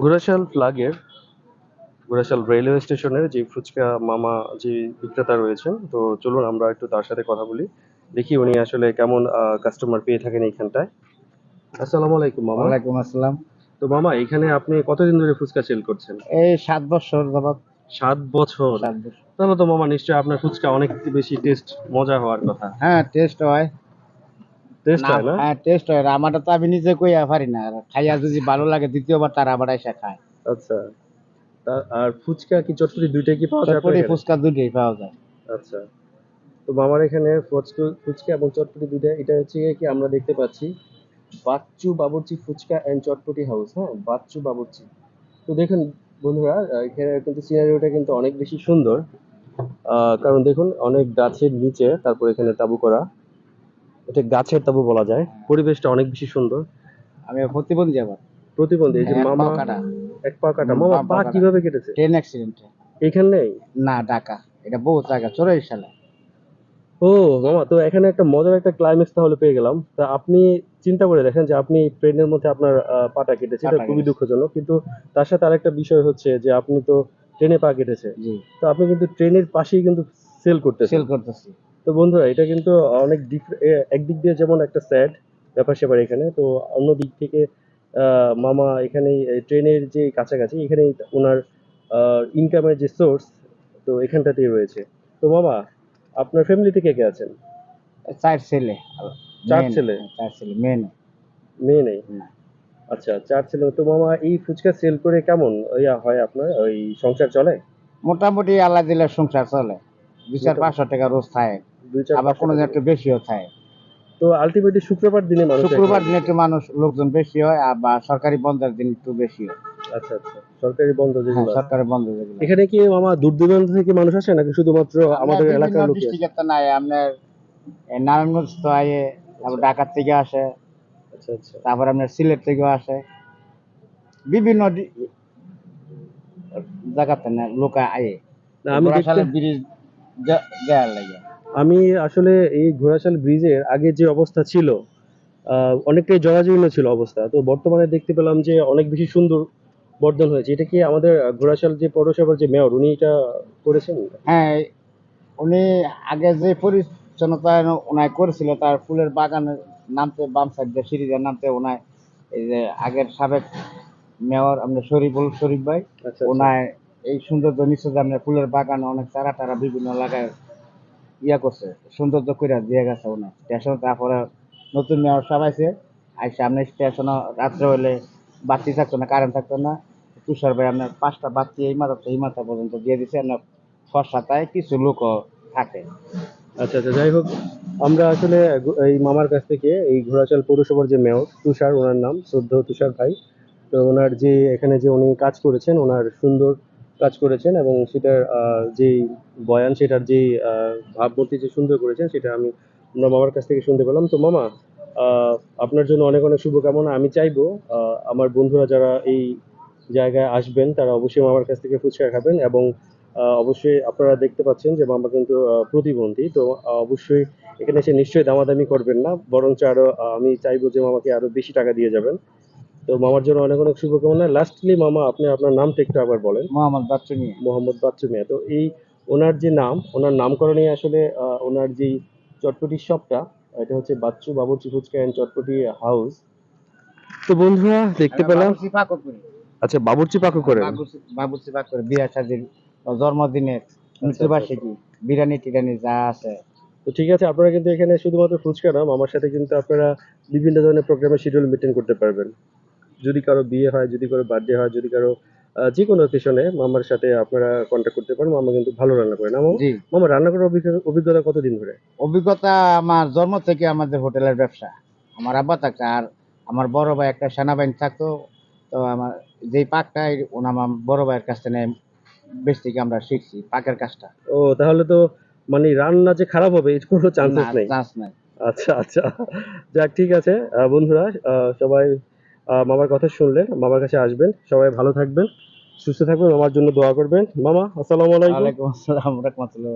Ghorashal ফ্ল্যাগের Ghorashal railway স্টেশনের যে ফুচকা মামা যে বিক্রেতা রয়েছেন তো চলুন আমরা একটু তার সাথে কথা বলি। দেখি উনি আসলে কেমন কাস্টমার পেয়ে থাকেন এইখানটায়। আসসালামু আলাইকুম মামা। ওয়ালাইকুম আসসালাম। তো মামা এখানে আপনি কতদিন ধরে ফুচকা সেল করছেন? এই সাত বছর যাবত সাত বছর? তাহলে তো মামা নিশ্চয়ই আপনার ফুচকা অনেক বেশি টেস্ট মজা হওয়ার কথা। হ্যাঁ টেস্ট হয়। টেস্ট হয় না? হ্যাঁ টেস্ট হয় তো আমি নিজে কইয়া পারি না। খাইয়া যদি ভালো লাগে দ্বিতীয়বার তার আবার এসে খায়। আচ্ছা। আর ফুচকা কি চটপটি দুইটাই কি পাওয়া যায় চটপটি ফুচকা দুটোই পাওয়া যায়। আচ্ছা। তো মামার এখানে ফুচকা ফুচকা এবং চটপটি দুইটা এটা হচ্ছে কি আমরা দেখতে পাচ্ছি বাচ্চু বাবুর্চি ফুচকা অ্যান্ড চটপটি হাউস হ্যাঁ? বাচ্চু বাবুর্চি। তো দেখুন বন্ধুরা এখানে কিন্তু সিনারিওটা কিন্তু অনেক বেশি সুন্দর। কারণ দেখুন অনেক গাছের নিচে তারপর এখানে তাবু করা। এটা গাছের তাবু বলা যায়। পরিবেশটা অনেক বেশি সুন্দর। আমি প্রতিবন্ধী আবার প্রতিবন্ধী এই যে মামা কাটা। এক পা কাটা। মামা পা কীভাবে কেটেছে? ট্রেন অ্যাক্সিডেন্টে এখানে না ঢাকা। এটা বহু জায়গা চোরাই সালে। ও মামা তো এখানে একটা মজার একটা ক্লাইম্যাক্স তাহলে পেয়ে গেলাম। তা আপনি চিন্তা করে দেখেন যে আপনি ট্রেনের মধ্যে আপনার পাটা কেটেছে। এটা খুবই দুঃখজনক। কিন্তু তার সাথে আরেকটা বিষয় হচ্ছে যে আপনি তো ট্রেনে পা কেটেছে। তো আপনি কিন্তু ট্রেনের পাশেই কিন্তু সেল করতেছেন। সেল করতেছি। তো বন্ধুরা এটা কিন্তু অনেক একদিক দিয়ে যেমন একটা স্যাড ব্যাপার স্যাপার এখানে তো অন্য দিক থেকে মামা এখানে ট্রেনের যে কাছাকাছি এখানেই ওনার ইনকামের যে সোর্স তো এখানটাতেই রয়েছে। তো মামা আপনার ফ্যামিলিতে কে কে আছেন? চার ছেলে। চার ছেলে? চার ছেলে মেয়ে নেই। মেয়ে নেই? আচ্ছা চার ছেলে তো মামা এই ফুচকা সেল করে কেমন ইয়া হয় আপনার? ওই সংসার চলে? মোটামুটি আল্লাহ দিলে সংসার চলে। দুই চার পাঁচশো টাকা রোজ থাকে চার আবার কোনো দিন। একটু বেশিও থাকে তো আলটিমেটলি শুক্রবার দিনে মানুষ শুক্রবার দিন একটু মানুষ লোকজন বেশি হয় আবার সরকারি বন্ধের দিন একটু বেশি হয়। আচ্ছা আচ্ছা। সরকারি বন্ধ হ্যাঁ, যেগুলো সরকারি বন্ধ যেগুলো এখানে কি মামা দূর দূরান্ত থেকে মানুষ আসে নাকি শুধুমাত্র আমাদের এলাকার লোক ডিস্ট্রিক্টের তো নাই আপনার নারায়ণগঞ্জ তো আয়ে তারপর ঢাকার থেকে আসে। আচ্ছা আচ্ছা। তারপর আপনার সিলেট থেকেও আসে। বিভিন্ন জায়গাতে লোক আয়ে। আমি ব্রিজ লাগে। আমি আসলে এই ঘোড়াশাল ব্রিজের আগে যে অবস্থা ছিল অনেকটাই জরাজীর্ণ ছিল অবস্থা। তো বর্তমানে দেখতে পেলাম যে অনেক বেশি সুন্দর বর্ধন হয়েছে। এটা কি আমাদের ঘোড়াশাল যে পৌরসভার যে মেয়র উনি এটা করেছেন? হ্যাঁ উনি আগে যে পরিচ্ছন্নতা ওনায় করেছিল তার ফুলের বাগানের নামতে বাম সাইড সিঁড়িদের নামতে ওনায় এই যে আগের সাবেক মেয়র আপনার শরীফুল শরীফ ভাই আচ্ছা ওনায় এই সৌন্দর্য নিশ্চয় আপনার ফুলের বাগানে অনেক চারা টারা বিভিন্ন লাগায় ইয়া করছে, সৌন্দর্য করে দিয়ে গেছে ওনার স্টেশন তারপরে নতুন মেয়র সবাইছে আর সামনে স্টেশন রাত্রে হলে বাতি থাকতো না কারেন্ট থাকতো না। তুষার ভাই আপনার পাঁচটা বাতি এই মাথা এই মাথা পর্যন্ত দিয়ে দিছে, আপনার ফর্সাতায় কিছু লোকও থাকে। আচ্ছা আচ্ছা যাই হোক, আমরা আসলে এই মামার কাছ থেকে এই ঘোড়াশাল পৌরসভার যে মেয়র, তুষার, ওনার নাম শ্রদ্ধ তুষার ভাই। তো ওনার যে, এখানে যে উনি কাজ করেছেন, ওনার সুন্দর কাজ করেছেন এবং সেটার আহ, যে বয়ান সেটার যে ভাবমূর্তি যে সুন্দর করেছেন সেটা আমি আমরা মামার কাছ থেকে শুনতে পেলাম। তো মামা আপনার জন্য অনেক অনেক শুভকামনা। আমি চাইব আমার বন্ধুরা যারা এই জায়গায় আসবেন তারা অবশ্যই মামার কাছ থেকে ফুচকা খাবেন এবং অবশ্যই আপনারা দেখতে পাচ্ছেন যে মামা কিন্তু প্রতিবন্ধী। তো অবশ্যই এখানে এসে নিশ্চয়ই দামাদামি করবেন না বরঞ্চ আরও আমি চাইব যে মামাকে আরও বেশি টাকা দিয়ে যাবেন। তো মামার জন্য অনেক অনেক শুভকামনা। লাস্টলি মামা আপনি আপনার নামটা একটু আবার বলেন। মোহাম্মদ বাচ্চু নিয়ে। মোহাম্মদ বাচ্চু মিয়া। তো এই ওনার যে নাম ওনার নামকরণে আসলে ওনার যেই চটপটি শপটা এটা হচ্ছে বাচ্চু বাবুর্চি ফুচকা অ্যান্ড চটপটি হাউস তো বন্ধুরা দেখতে পেলাম। করি আচ্ছা বাবুর্চি পাকো করেন বাবুর্চি পাক করে বিয়া শাদির জন্মদিনের মৃত্যুবার্ষিকী বিরিয়ানি টিরানি যা আছে। তো ঠিক আছে আপনারা কিন্তু এখানে শুধুমাত্র ফুচকা না মামার সাথে কিন্তু আপনারা বিভিন্ন ধরনের প্রোগ্রামের শিডিউল মেনটেন করতে পারবেন। যদি কারও বিয়ে হয় যদি কারও বার্থডে হয় যদি কারও যে কোনো অকেশনে মামার সাথে আপনারা কন্ট্যাক্ট করতে পারেন। মামা কিন্তু ভালো রান্না করেন মামা মামা রান্না করার অভিজ্ঞতা কতদিন ধরে? অভিজ্ঞতা আমার জন্ম থেকে আমাদের হোটেলের ব্যবসা। আমার আব্বা থাকতো আর আমার বড় ভাই একটা সেনাবাহিনী থাকতো। তো আমার যেই পাকটা এই- ওনা আমার বড় ভাইয়ের কাছ থেকে বেশ থেকে আমরা শিখছি পাকের কাজটা। ও তাহলে তো মানে রান্না যে খারাপ হবে এর কোনো চান্সেস নেই। চান্স নাই। আচ্ছা আচ্ছা। যাক ঠিক আছে। বন্ধুরা সবাই মামার কথা শুনলেন, মামার কাছে আসবেন, সবাই ভালো থাকবেন, সুস্থ থাকবেন, মামার জন্য দোয়া করবেন। মামা, আসসালামু আলাইকুম। আসসালাম, রহমতুল্লাহ